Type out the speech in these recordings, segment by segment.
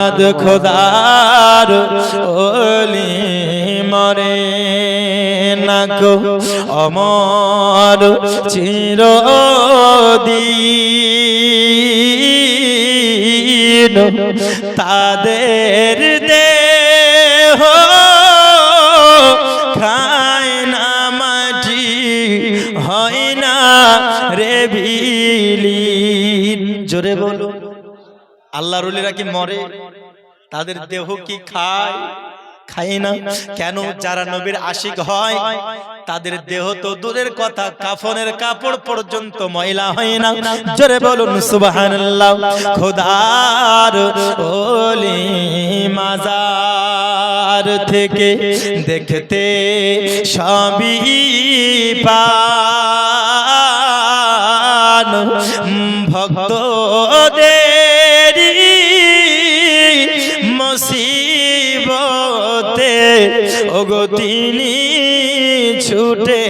খোদার ওলি মরে নাকো অমর চির তাদের দেহ খায় না, মাটি হয় না রে বিলীন। জোরে বলো আল্লাহ রুলিরা কি মরে? তাদের দেহ কি খায়? খায় না। কেন? যারা নবীর আশিক হয়, তাদের দেহ তো দূরের কথা, কাফনের কাপড় পর্যন্ত ময়লা হয় না। জোরে বলুন, সুবহানাল্লাহ, খোদার ওলি মাজার থেকে দেখতে সবই পান মুসিবতে ওগো তিনি ছুটে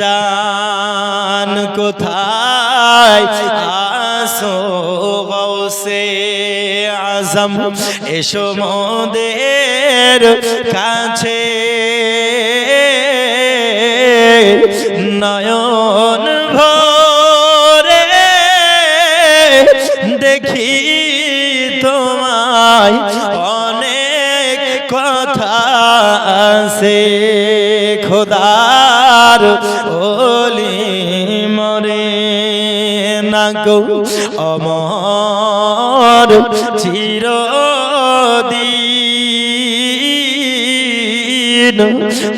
যান কোথায়? আসো গৌসে আজম, এসো মোদের কাছে। নয়ন ভরে দেখি তোমায় কথা আছে, খোদার ওলি মরে না গো, অমর চিরদিন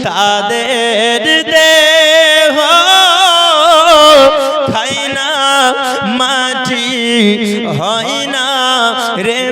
তাদের দেহ খাই না, মাটি হয় না রে